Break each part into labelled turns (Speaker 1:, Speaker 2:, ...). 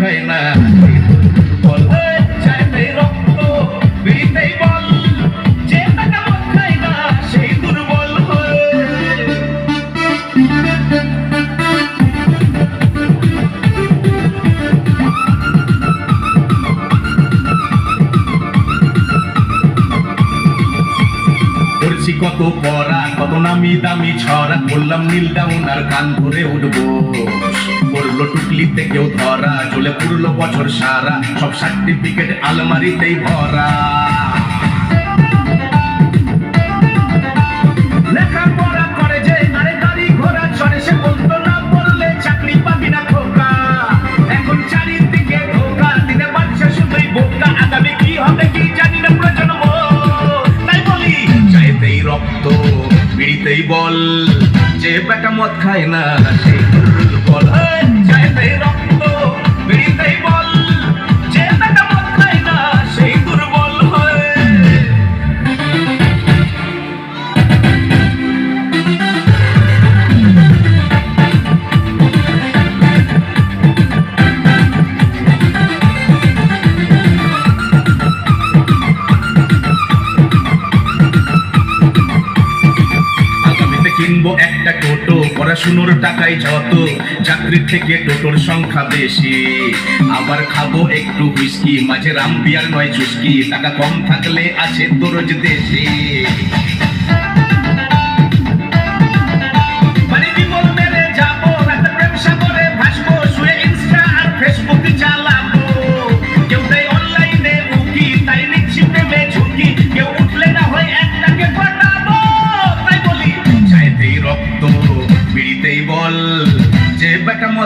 Speaker 1: 欢迎来 বলছি কত পড়া কত নামি দামি ছড়া। বললাম, নীল ডাউন আর কান ধরে উঠবো। করল টুকলিতে কেউ ধরা, চলে পুরলো বছর সারা। সব সার্টিফিকেট আলমারিতেই ভরা। মদ খায় না সেই দুর্বল। চাইতে রক্ত বেরিয়ে কিনবো একটা টোটো, পড়াশুনোর টাকায় যত চাকরির থেকে টোটোর সংখ্যা বেশি। আবার খাব একটু হুইস্কি, মাঝে রামপিয়ার নয় চুস্কি, টাকা কম থাকলে আছে দরজ দেশে।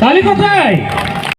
Speaker 2: তালি কোথায়?